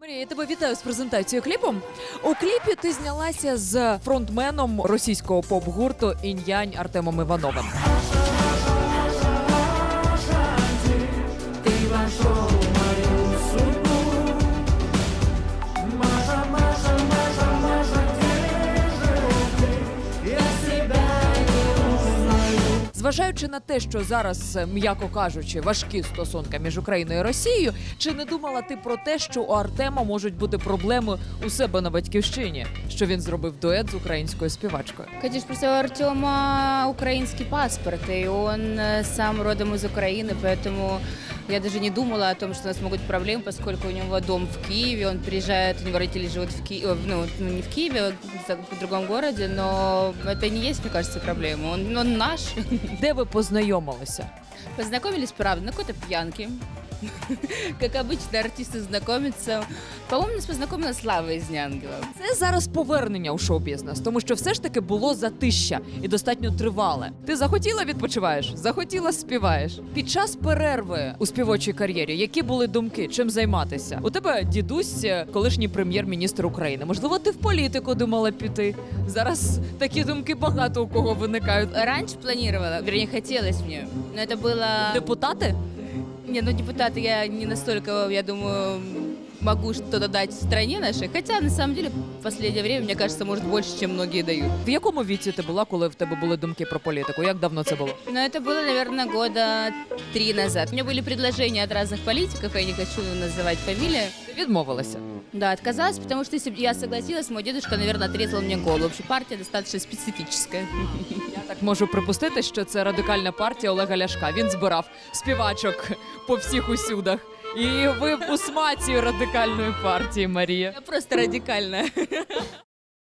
Марія, я тебе вітаю з презентацією кліпу. У кліпі ти знялася з фронтменом російського поп-гурту Інь-Янь Артемом Івановим. Зважаючи на те, що зараз, е, м'яко кажучи, важкі стосунки між Україною і Росією, чи не думала ти про те, що у Артема можуть бути проблеми у себе на батьківщині, що він зробив дует з українською співачкою? Конечно, просто у Артема украинский паспорт, и он э, сам родом из Украины, поэтому я даже не думала о том, что у нас могут быть проблемы, поскольку у него дом в Киеве, он приезжает, у него родители живут в Киеве, ну, ну, не в Киеве, а в другом городе, но это не есть, мне кажется, проблема. Он, он наш. Де ви познайомилися? Познакомились, правда, на какой-то пьянке. Как обычно, артисты знакомятся. По-моему, нас познакомила Слава из Нянгела. Це зараз повернення у шоу-бізнес, тому що все ж таки було затища і достатньо тривале. Ти захотіла відпочиваєш, захотіла співаєш. Під час перерви у співочій кар'єрі, які були думки, чим займатися? У тебе дідусь, е, колишній прем'єр-міністр України. Можливо, ти в політику думала піти. Зараз такі думки багато у кого виникають. Раньше планировала, вернее, хотелось мне, но это было... Депутати? Не, ну депутаты я не настолько, я думаю, могу что-то дать стране нашей. Хотя, на самом деле, в последнее время, мне кажется, может больше, чем многие дают. В якому віці ти була, коли в тебе були думки про політику? Як давно це було? Но это было, наверное, года три назад. У меня были предложения от разных политиков, я не хочу называть фамилии. Відмовилася. Да, отказалась, потому что если бы я согласилась, мой дедушка, наверное, отрезал мне голову. Вообще партия достаточно специфическая. Я так можу припустити, що це радикальна партія Олега Ляшка. Він збирав співачок по всіх усюдах. І ви у смаці радикальної партії, Марія. Я просто радикальная.